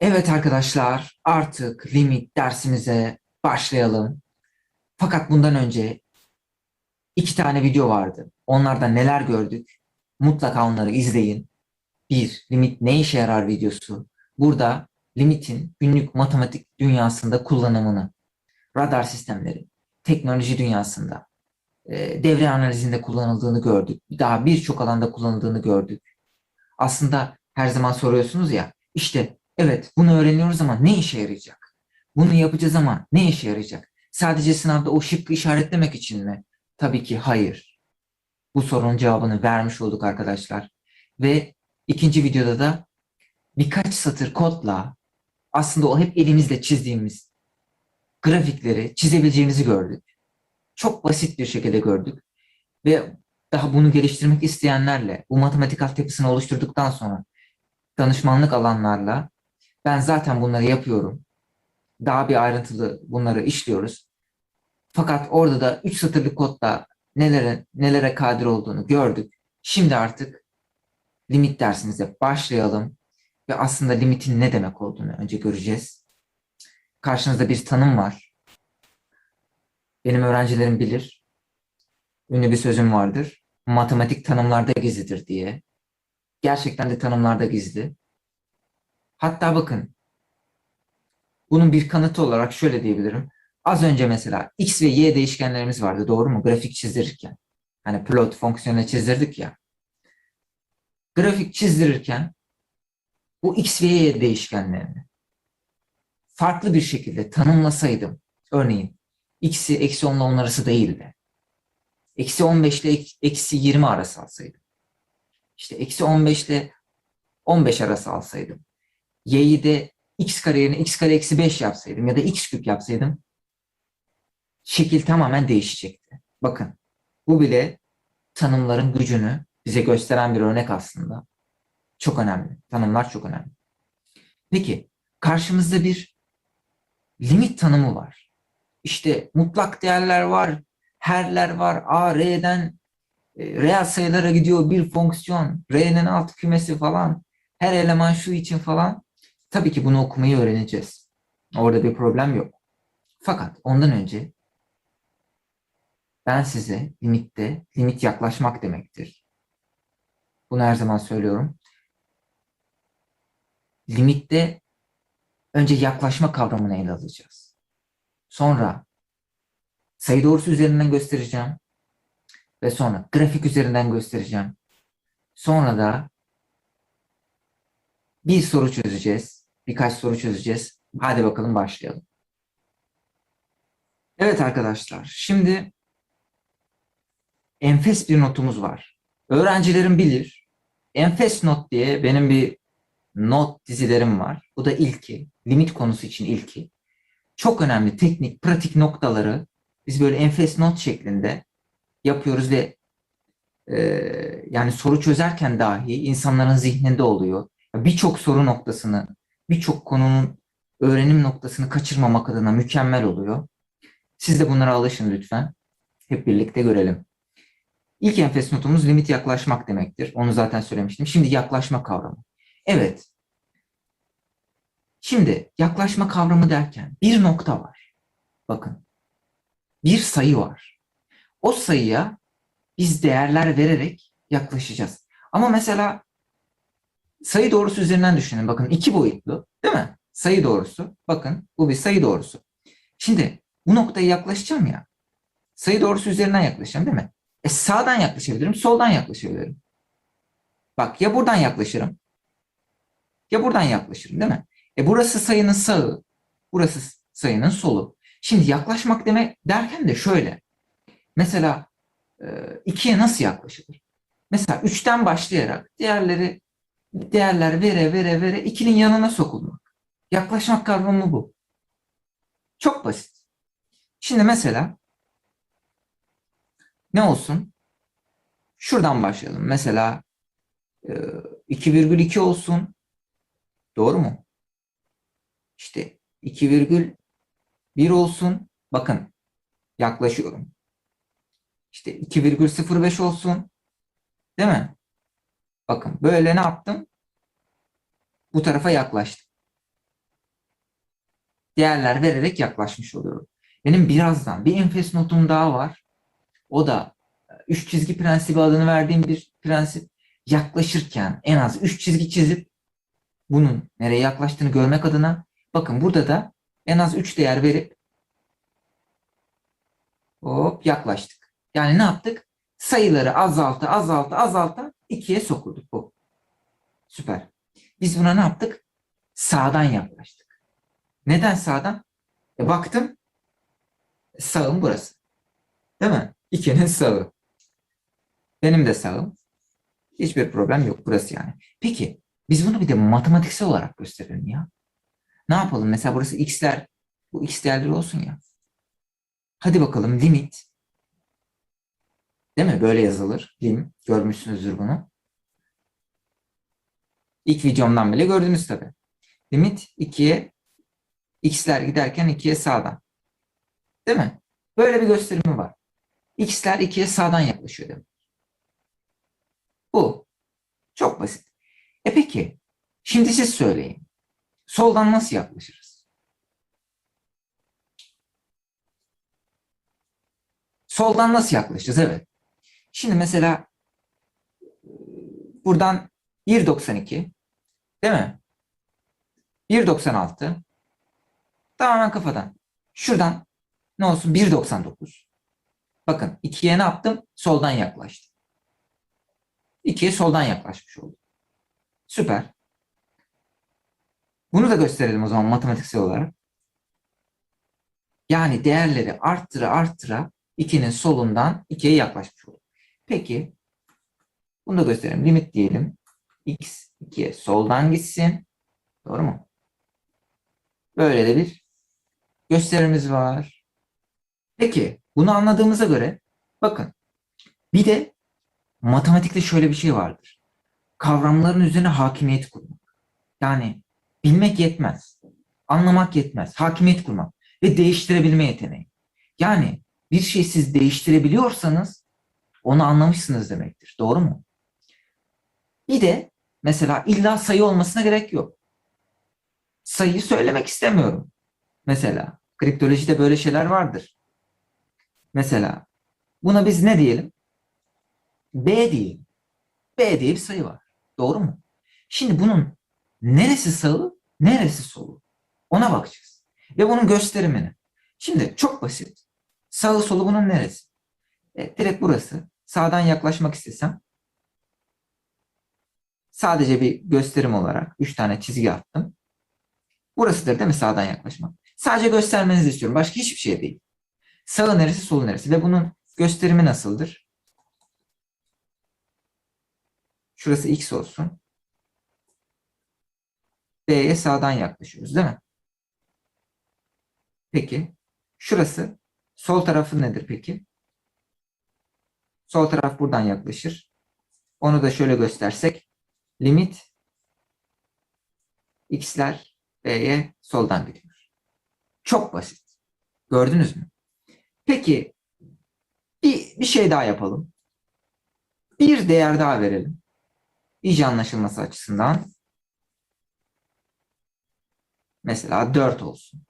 Evet arkadaşlar, artık limit dersimize başlayalım. Fakat bundan önce iki tane video vardı. Onlarda neler gördük? Mutlaka onları izleyin. Bir, limit ne işe yarar videosu. Burada limitin günlük matematik dünyasında kullanımını, radar sistemleri, teknoloji dünyasında, e, devre analizinde kullanıldığını gördük. Daha birçok alanda kullanıldığını gördük. Aslında her zaman soruyorsunuz ya, işte evet bunu öğreniyoruz ama ne işe yarayacak? Bunu yapacağız ama ne işe yarayacak? Sadece sınavda o şıkkı işaretlemek için mi? Tabii ki hayır. Bu sorunun cevabını vermiş olduk arkadaşlar. Ve ikinci videoda da birkaç satır kodla aslında o hep elimizle çizdiğimiz grafikleri çizebileceğimizi gördük. Çok basit bir şekilde gördük. Ve daha bunu geliştirmek isteyenlerle, bu matematik altyapısını oluşturduktan sonra danışmanlık alanlarla ben zaten bunları yapıyorum. Daha bir ayrıntılı bunları işliyoruz. Fakat orada da 3 satırlık kodla nelere, nelere kadir olduğunu gördük. Şimdi artık limit dersimize başlayalım ve aslında limitin ne demek olduğunu önce göreceğiz. Karşınızda bir tanım var. Benim öğrencilerim bilir. Ünlü bir sözüm vardır. Matematik tanımlarda gizlidir diye. Gerçekten de tanımlarda gizli. Hatta bakın bunun bir kanıtı olarak şöyle diyebilirim. Az önce mesela x ve y değişkenlerimiz vardı doğru mu? Grafik çizdirirken. Hani plot fonksiyonu çizdirdik ya. Grafik çizdirirken bu x ve y değişkenlerini farklı bir şekilde tanımlasaydım. Örneğin x'i eksi 10 ile 10 arası değil de eksi 15 ile eksi 20 arası alsaydım. İşte eksi 15 ile 15 arası alsaydım. Y'yi de x kare yerine x kare eksi 5 yapsaydım ya da x küp yapsaydım şekil tamamen değişecekti. Bakın bu bile tanımların gücünü bize gösteren bir örnek aslında. Çok önemli. Tanımlar çok önemli. Peki karşımızda bir limit tanımı var. İşte mutlak değerler var, herler var, a, r'den e, reel sayılara gidiyor bir fonksiyon, r'nin alt kümesi falan, her eleman şu için falan. Tabii ki bunu okumayı öğreneceğiz. Orada bir problem yok. Fakat ondan önce ben size limitte, limit yaklaşmak demektir. Bunu her zaman söylüyorum. Limitte önce yaklaşma kavramını ele alacağız. Sonra sayı doğrusu üzerinden göstereceğim. Ve sonra grafik üzerinden göstereceğim. Sonra da bir soru çözeceğiz. Birkaç soru çözeceğiz. Hadi bakalım başlayalım. Evet arkadaşlar, şimdi enfes bir notumuz var. Öğrencilerim bilir. Enfes not diye benim bir not dizilerim var. Bu da ilki. Limit konusu için ilki. Çok önemli teknik, pratik noktaları biz böyle enfes not şeklinde yapıyoruz ve e, yani soru çözerken dahi insanların zihninde oluyor. Birçok soru noktasını, birçok konunun öğrenim noktasını kaçırmamak adına mükemmel oluyor. Siz de bunlara alışın lütfen. Hep birlikte görelim. İlk enfes notumuz limit yaklaşmak demektir. Onu zaten söylemiştim. Şimdi yaklaşma kavramı. Evet. Şimdi yaklaşma kavramı derken bir nokta var. Bakın. Bir sayı var. O sayıya biz değerler vererek yaklaşacağız. Ama mesela sayı doğrusu üzerinden düşünün. Bakın iki boyutlu değil mi? Sayı doğrusu. Bakın bu bir sayı doğrusu. Şimdi bu noktaya yaklaşacağım ya. Sayı doğrusu üzerinden yaklaşacağım değil mi? E sağdan yaklaşabilirim, soldan yaklaşabilirim. Bak ya buradan yaklaşırım. Ya buradan yaklaşırım değil mi? E burası sayının sağı, burası sayının solu. Şimdi yaklaşmak demek derken de şöyle. Mesela e, ikiye nasıl yaklaşılır? Mesela üçten başlayarak değerleri değerler vere vere vere ikinin yanına sokulmak. Yaklaşmak kavramı bu. Çok basit. Şimdi mesela ne olsun? Şuradan başlayalım. Mesela e, 2,2 olsun. Doğru mu? İşte 2,1 olsun. Bakın yaklaşıyorum. İşte 2,05 olsun. Değil mi? Bakın böyle ne yaptım? Bu tarafa yaklaştım. değerler vererek yaklaşmış oluyorum. Benim birazdan bir enfes notum daha var. O da e, üç çizgi prensibi adını verdiğim bir prensip. Yaklaşırken en az üç çizgi çizip bunun nereye yaklaştığını görmek adına bakın burada da en az 3 değer verip hop yaklaştık. Yani ne yaptık? Sayıları azalta azalta azalta ikiye sokurduk bu. Süper. Biz buna ne yaptık? Sağdan yaklaştık. Neden sağdan? E baktım sağım burası. Değil mi? İkinin sağı. Benim de sağım. Hiçbir problem yok burası yani. Peki biz bunu bir de matematiksel olarak gösterelim ya. Ne yapalım? Mesela burası x'ler, bu x değerleri olsun ya. Hadi bakalım limit. Değil mi? Böyle yazılır. Lim. Görmüşsünüzdür bunu. İlk videomdan bile gördünüz tabi. Limit 2'ye x'ler giderken 2'ye sağdan. Değil mi? Böyle bir gösterimi var. x'ler 2'ye sağdan yaklaşıyor demek. Bu. Çok basit. E peki, şimdi siz söyleyin. Soldan nasıl yaklaşırız? Soldan nasıl yaklaşacağız? Evet. Şimdi mesela buradan 1.92 değil mi? 1.96 tamamen kafadan. Şuradan ne olsun 1.99 Bakın 2'ye ne yaptım? Soldan yaklaştım. 2'ye soldan yaklaşmış oldum. Süper. Bunu da gösterelim o zaman matematiksel olarak. Yani değerleri arttıra arttıra 2'nin solundan 2'ye yaklaşmış olur. Peki bunu da gösterelim. Limit diyelim. x 2'ye soldan gitsin. Doğru mu? Böyle de bir gösterimiz var. Peki bunu anladığımıza göre bakın bir de matematikte şöyle bir şey vardır. Kavramların üzerine hakimiyet kurmak. Yani bilmek yetmez. Anlamak yetmez. Hakimiyet kurmak ve değiştirebilme yeteneği. Yani bir şeyi siz değiştirebiliyorsanız onu anlamışsınız demektir. Doğru mu? Bir de mesela illa sayı olmasına gerek yok. Sayıyı söylemek istemiyorum. Mesela kriptolojide böyle şeyler vardır. Mesela buna biz ne diyelim? B diyelim. B diye bir sayı var. Doğru mu? Şimdi bunun neresi sağı, neresi solu? Ona bakacağız. Ve bunun gösterimini. Şimdi çok basit. Sağı solu bunun neresi? E, direkt burası. Sağdan yaklaşmak istesem sadece bir gösterim olarak 3 tane çizgi attım. Burasıdır değil mi sağdan yaklaşmak? Sadece göstermenizi istiyorum. Başka hiçbir şey değil. Sağı neresi, solu neresi? Ve bunun gösterimi nasıldır? Şurası x olsun. B'ye sağdan yaklaşıyoruz değil mi? Peki. Şurası sol tarafı nedir peki? Sol taraf buradan yaklaşır. Onu da şöyle göstersek. Limit x'ler B'ye soldan gidiyor. Çok basit. Gördünüz mü? Peki bir, bir şey daha yapalım. Bir değer daha verelim. İyice anlaşılması açısından. Mesela 4 olsun.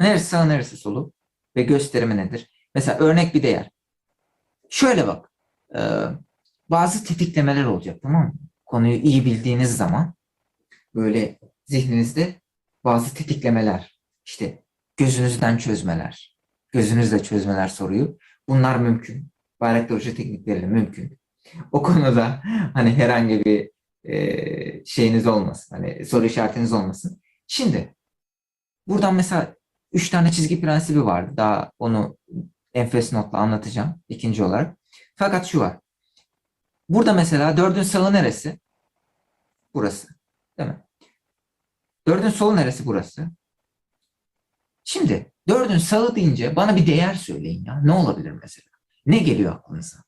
Neresi sağ neresi solu ve gösterimi nedir? Mesela örnek bir değer. Şöyle bak. E, bazı tetiklemeler olacak tamam mı? Konuyu iyi bildiğiniz zaman böyle zihninizde bazı tetiklemeler işte gözünüzden çözmeler, gözünüzle çözmeler soruyu. Bunlar mümkün. Bayraktar hoca teknikleriyle mümkün. O konuda hani herhangi bir e, şeyiniz olmasın. Hani soru işaretiniz olmasın. Şimdi buradan mesela üç tane çizgi prensibi vardı. Daha onu enfes notla anlatacağım ikinci olarak. Fakat şu var. Burada mesela dördün sağı neresi? Burası. Değil mi? Dördün solu neresi? Burası. Şimdi dördün sağı deyince bana bir değer söyleyin ya. Ne olabilir mesela? Ne geliyor aklınıza?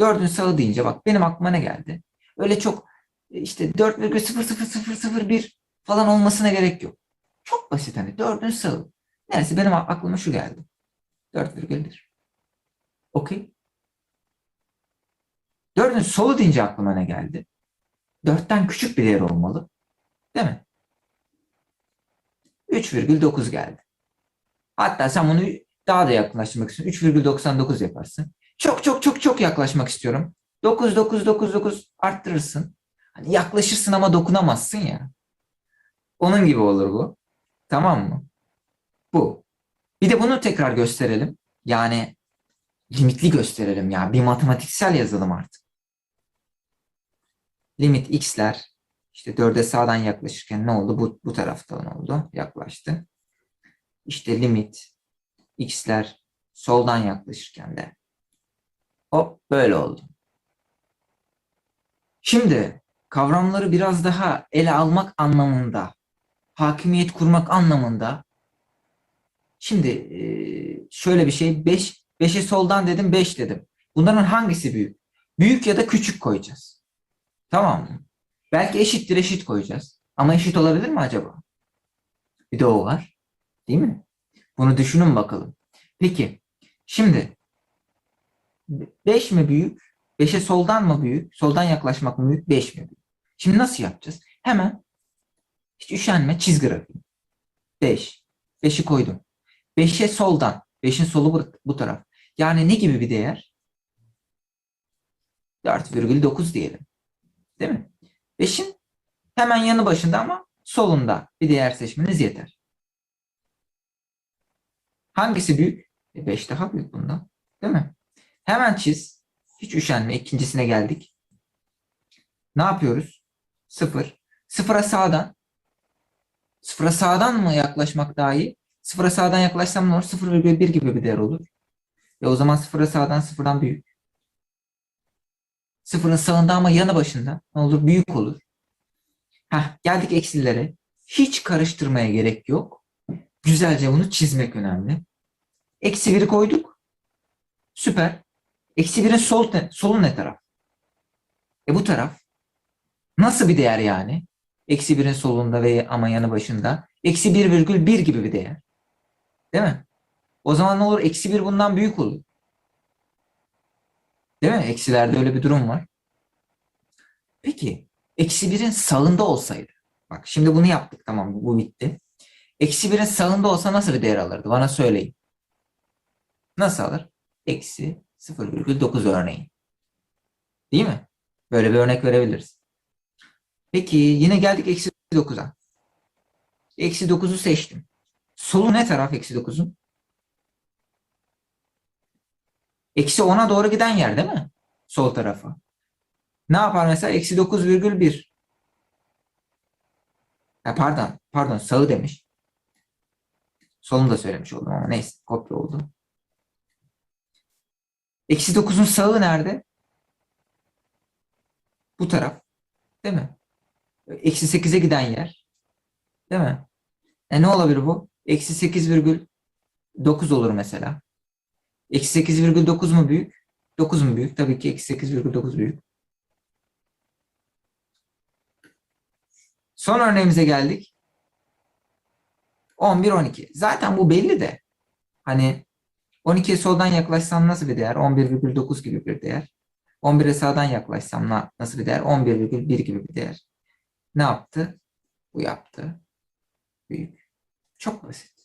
Dördün sağı deyince bak benim aklıma ne geldi? Öyle çok işte 4,00001 falan olmasına gerek yok. Çok basit hani dördün sağı. Neresi benim aklıma şu geldi. 4,1. Okey. Dördün solu deyince aklıma ne geldi? Dörtten küçük bir değer olmalı. Değil mi? 3,9 geldi. Hatta sen bunu daha da yaklaşmak istiyorsun. 3,99 yaparsın. Çok çok çok çok yaklaşmak istiyorum. 9 9 9 9 arttırırsın. Hani yaklaşırsın ama dokunamazsın ya. Onun gibi olur bu. Tamam mı? Bu. Bir de bunu tekrar gösterelim. Yani limitli gösterelim ya. Bir matematiksel yazalım artık. Limit x'ler işte 4'e sağdan yaklaşırken ne oldu? Bu, bu taraftan oldu. Yaklaştı. İşte limit x'ler soldan yaklaşırken de hop böyle oldu. Şimdi kavramları biraz daha ele almak anlamında, hakimiyet kurmak anlamında şimdi eee, şöyle bir şey 5 5'e soldan dedim 5 dedim. Bunların hangisi büyük? Büyük ya da küçük koyacağız. Tamam mı? Belki eşittir eşit koyacağız. Ama eşit olabilir mi acaba? Bir de o var. Değil mi? Bunu düşünün bakalım. Peki şimdi 5 mi büyük? 5'e soldan mı büyük? Soldan yaklaşmak mı büyük? 5 mi büyük? Şimdi nasıl yapacağız? Hemen hiç üşenme çiz grafiği. 5. 5'i koydum. 5'e soldan. 5'in solu bu, bu taraf. Yani ne gibi bir değer? 4,9 diyelim. Değil mi? 5'in hemen yanı başında ama solunda bir değer seçmeniz yeter. Hangisi büyük? 5 daha büyük bundan. Değil mi? Hemen çiz. Hiç üşenme. İkincisine geldik. Ne yapıyoruz? 0. Sıfıra sağdan. Sıfıra sağdan mı yaklaşmak daha iyi? Sıfıra sağdan yaklaşsam ne olur? 0,1 gibi bir değer olur. E o zaman sıfıra sağdan sıfırdan büyük. Sıfırın sağında ama yanı başında ne olur? Büyük olur. Heh, geldik eksilere. Hiç karıştırmaya gerek yok. Güzelce bunu çizmek önemli. Eksi 1'i koyduk. Süper. Eksi 1'in sol solu ne taraf? E bu taraf. Nasıl bir değer yani? Eksi 1'in solunda ve ama yanı başında. Eksi 1,1 gibi bir değer. Değil mi? O zaman ne olur? Eksi 1 bundan büyük olur. Değil mi? Eksilerde öyle bir durum var. Peki eksi 1'in sağında olsaydı. Bak şimdi bunu yaptık tamam bu bitti. Eksi 1'in sağında olsa nasıl bir değer alırdı? Bana söyleyin. Nasıl alır? Eksi 0,9 örneğin. Değil mi? Böyle bir örnek verebiliriz. Peki yine geldik eksi 9'a. Eksi 9'u seçtim. Solu ne taraf eksi 9'un? Eksi 10'a doğru giden yer değil mi? Sol tarafa. Ne yapar mesela? Eksi 9,1. Ha, pardon. Pardon. Sağı demiş. Solunu da söylemiş oldum ama neyse. Kopya oldu. Eksi 9'un sağı nerede? Bu taraf. Değil mi? Eksi 8'e giden yer. Değil mi? E ne olabilir bu? Eksi 8,9 olur mesela. Eksi 8,9 mu büyük? 9 mu büyük? Tabii ki eksi 8,9 büyük. Son örneğimize geldik. 11, 12. Zaten bu belli de. Hani 12'ye soldan yaklaşsam nasıl bir değer? 11,9 gibi bir değer. 11'e sağdan yaklaşsam na- nasıl bir değer? 11,1 gibi bir değer. Ne yaptı? Bu yaptı. Büyük. Çok basit.